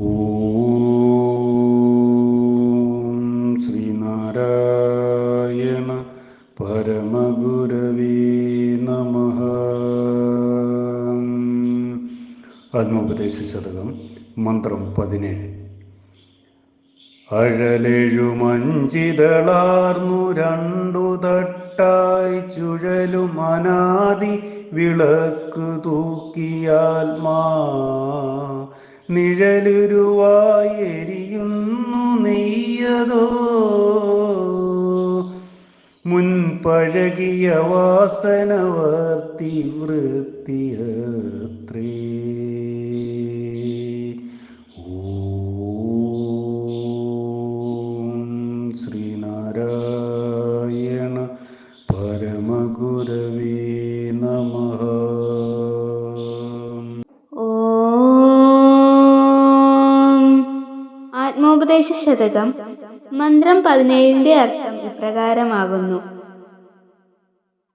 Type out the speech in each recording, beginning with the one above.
ഓം ശ്രീനാരായണ പരമഗുരവേ നമ. ആത്മോപദേശ ശതകം മന്ത്രം പതിനേഴ്. അഴലെഴുമഞ്ചിതളാർന്നു രണ്ടു തട്ടായി ചുഴലും അനാദി വിളക്ക് തൂക്കിയാൽമാ നിഴലുരുവായി എരിയുന്നു നെയ്യതോ? മുൻപഴകിയ വാസനവർത്തി വൃത്തിയത്രേ ആത്മോപദേശ ശതകം മന്ത്രം പതിനേഴിന്റെ അർത്ഥം ഇപ്രകാരമാകുന്നു.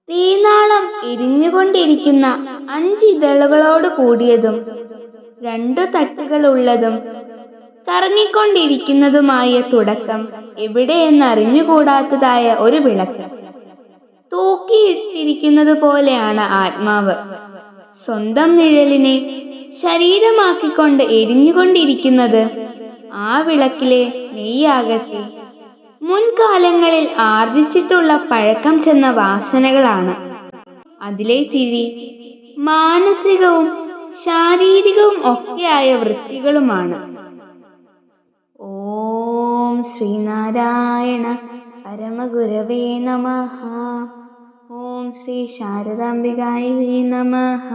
തീനാളം എരിഞ്ഞുകൊണ്ടിരിക്കുന്ന അഞ്ച് ഇതളുകളോട് കൂടിയതും രണ്ടു തട്ടുകളുള്ളതും കറങ്ങിക്കൊണ്ടിരിക്കുന്നതുമായ തുടക്കം എവിടെയെന്ന് അറിഞ്ഞുകൂടാത്തതായ ഒരു വിളക്ക്. തൂക്കിയിട്ടിരിക്കുന്നത് പോലെയാണ് ആത്മാവ്. സ്വന്തം നിഴലിനെ ശരീരമാക്കിക്കൊണ്ട് എരിഞ്ഞുകൊണ്ടിരിക്കുന്നത്. ആ വിളക്കിലെ നെയ്യാകട്ടെ. മുൻകാലങ്ങളിൽ ആർജിച്ചിട്ടുള്ള പഴക്കം ചെന്ന വാസനകളാണ്. അതിലെ തിരി മാനസികവും ശാരീരികവും ഒക്കെയായ വൃത്തികളുമാണ്. ഓം ശ്രീനാരായണ പരമഗുരവേ നമ. ഓം ശ്രീ ശാരദാംബികായി നമഃ.